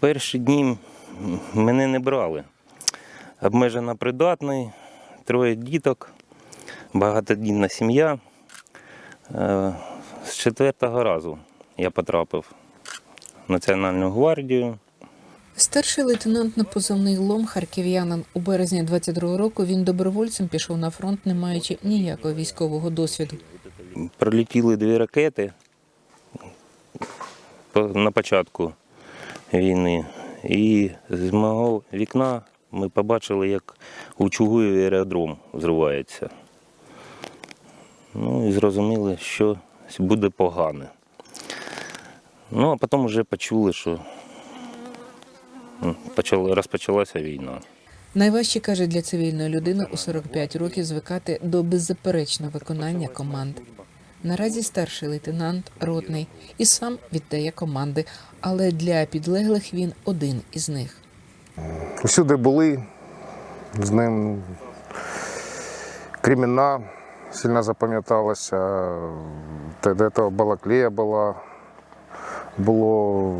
Перші дні мене не брали. Обмежено придатний, троє діток, багатодітна сім'я. Е, З четвертого разу я потрапив в Національну гвардію. Старший лейтенант на позивний лом харків'янин. У березні 22-го року він добровольцем пішов на фронт, не маючи ніякого військового досвіду. Пролетіли дві ракети на початку війни. І з мого вікна ми побачили, як у Чугуєві аеродром зривається. Ну і зрозуміли, що буде погане. Ну, а потім вже почули, що розпочалася війна. Найважче каже для цивільної людини у 45 років звикати до беззаперечного виконання команд. Наразі старший лейтенант ротний і сам віддає команди, але для підлеглих він один із них. Усюди були з ним. Креміна сильно запам'яталася. Та де то Балаклія була. Було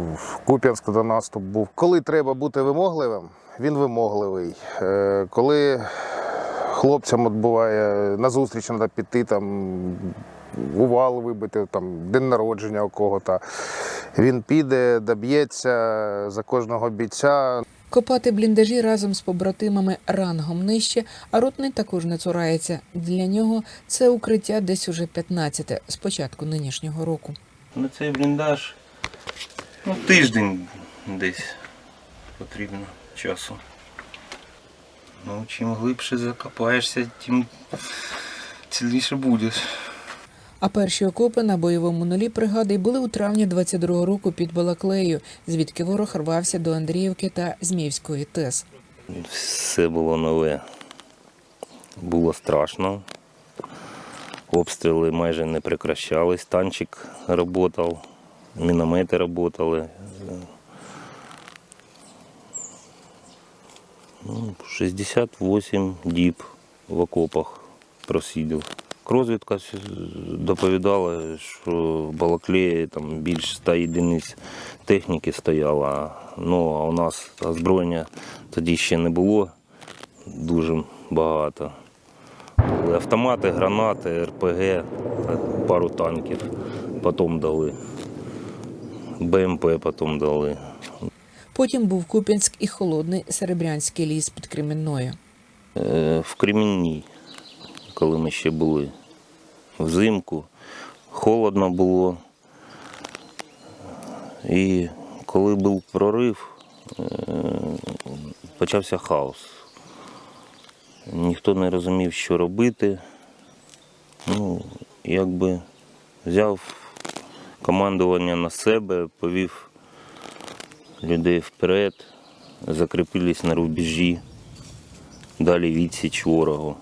Куп'янськ до наступ був. Коли треба бути вимогливим, він вимогливий. Е, Коли хлопцям от буває на зустріч треба піти, там, увал вибити, там, день народження у кого-то. Він піде, доб'ється за кожного бійця. Копати бліндажі разом з побратимами рангом нижче, а ротний також не цурається. Для нього це укриття десь уже 15-те, з початку нинішнього року. На цей бліндаж ну, тиждень десь потрібно часу. Ну, чим глибше закопаєшся, тим ціліше будеш. А перші окопи на бойовому нулі бригади були у травні 22-го року під Балаклею, звідки ворог рвався до Андріївки та Зміївської ТЕС. Все було нове. Було страшно. Обстріли майже не прекращались. Танчик працював, міномети працювали. Ну, 68 діб в окопах просидів. Розвідка доповідала, що в Балаклеї там більше 100 єдиниць техніки стояло. Ну, а у нас озброєння тоді ще не було дуже багато. Були автомати, гранати, РПГ, пару танків потім дали. БМП потім дали. Потім був Куп'янськ і холодний Серебрянський ліс під Кремінною. Е, в Кремінній, коли ми ще були взимку, холодно було. І коли був прорив, е, почався хаос. Ніхто не розумів, що робити. Ну, якби взяв командування на себе, повів людей вперед, закріпились на рубежі далі відсіч ворогу.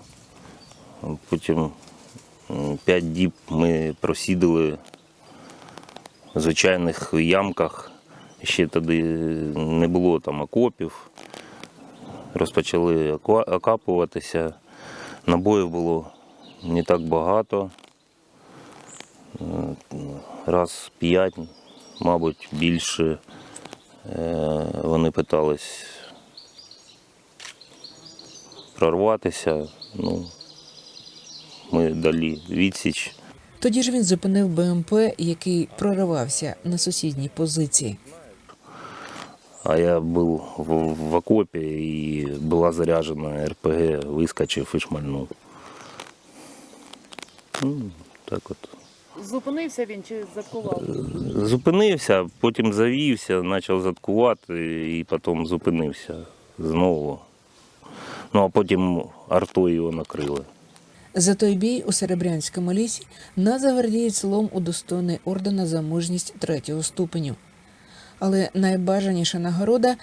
Потім п'ять діб ми просідали в звичайних ямках. Ще тоді не було там окопів. Розпочали окапуватися. Набоїв було не так багато. Раз п'ять, мабуть, більше. Е, Вони питались прорватися. Ну, ми далі відсіч. Тоді ж він зупинив БМП, який проривався на сусідній позиції. А я був в, в окопі і була заряджена РПГ, вискочив і шмальнув. Ну, так от. Зупинився він чи заткував? Зупинився, потім завівся, почав заткувати і потім зупинився знову. Ну а потім артою його накрили. За той бій у Серебрянському лісі нацгвардієць лом удостоєний ордена за мужність третього ступеню. Але найбажаніша нагорода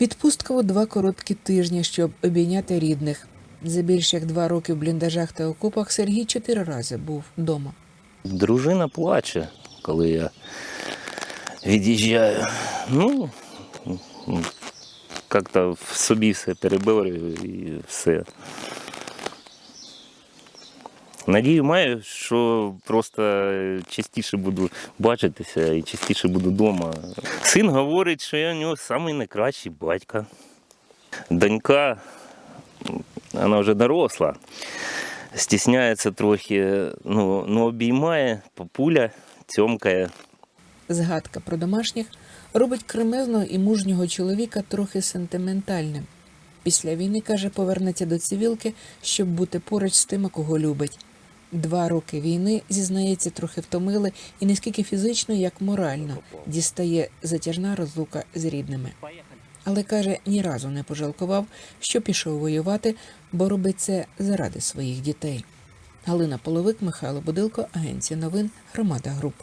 відпустка у два короткі тижні, щоб обійняти рідних. За більш як два роки в бліндажах та окопах Сергій чотири рази був вдома. Дружина плаче, коли я від'їжджаю. Ну, як-то в собі все переборюю і все. Надію маю, що просто частіше буду бачитися і частіше буду вдома. Син говорить, що я у нього найкращий батько. Донька, вона вже доросла, стісняється трохи, ну, ну обіймає, папуля, цьомкає. Згадка про домашніх робить кремезного і мужнього чоловіка трохи сентиментальним. Після війни, каже, повернеться до цивілки, щоб бути поруч з тими, кого любить. Два роки війни, зізнається, трохи втомили і не скільки фізично, як морально дістає затяжна розлука з рідними. Але каже, ні разу не пожалкував, що пішов воювати, бо робить це заради своїх дітей. Галина Половик, Михайло Будилко, Агенція новин, Громада Груп.